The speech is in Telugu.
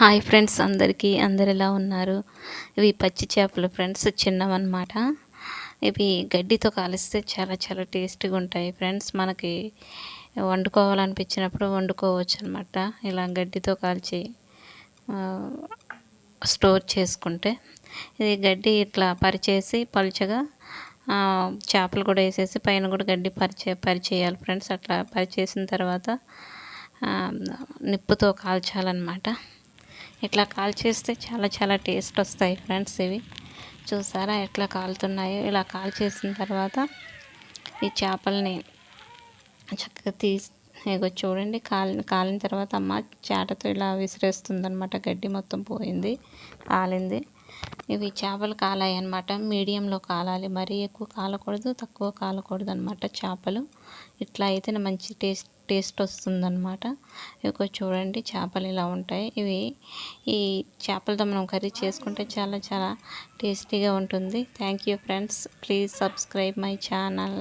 హాయ్ ఫ్రెండ్స్ అందరికీ అందరు ఎలా ఉన్నారు? ఇవి పచ్చి చేపలు ఫ్రెండ్స్ చిన్నవన్నమాట. ఇవి గడ్డితో కాలిస్తే చాలా చాలా టేస్టీగా ఉంటాయి ఫ్రెండ్స్. మనకి వండుకోవాలనిపించినప్పుడు వండుకోవచ్చు అనమాట ఇలా గడ్డితో కాల్చి స్టోర్ చేసుకుంటే. ఇది గడ్డి ఇట్లా పరిచేసి పలుచగా చేపలు కూడా వేసేసి పైన కూడా గడ్డి పరిచే పరిచేయాలి ఫ్రెండ్స్. అట్లా పరిచేసిన తర్వాత నిప్పుతో కాల్చాలన్నమాట. ఇట్లా కాల్ చేస్తే చాలా చాలా టేస్ట్ వస్తాయి ఫ్రెండ్స్ ఇవి. చూసారా ఎట్లా కాలుతున్నాయో? ఇలా కాల్ చేసిన తర్వాత ఈ చేపల్ని చక్కగా తీసి ఇగో చూడండి కాలిన కాలిన తర్వాత అమ్మ చాటతో ఇలా విసిరేస్తుంది అనమాట గడ్డి మొత్తం పోయింది కాలింది ఇవి చేపలు కాలాయి అనమాట మీడియంలో కాలాలి. మరీ ఎక్కువ కాలకూడదు తక్కువ కాలకూడదు అనమాట చేపలు. ఇట్లా అయితేనే మంచి టేస్ట్ టేస్ట్ వస్తుందన్నమాట. ఇక చూడండి చేపలు ఇలా ఉంటాయి. ఇవి ఈ చేపలతో మనం కర్రీ చేసుకుంటే చాలా చాలా టేస్టీగా ఉంటుంది. Thank you friends please subscribe my channel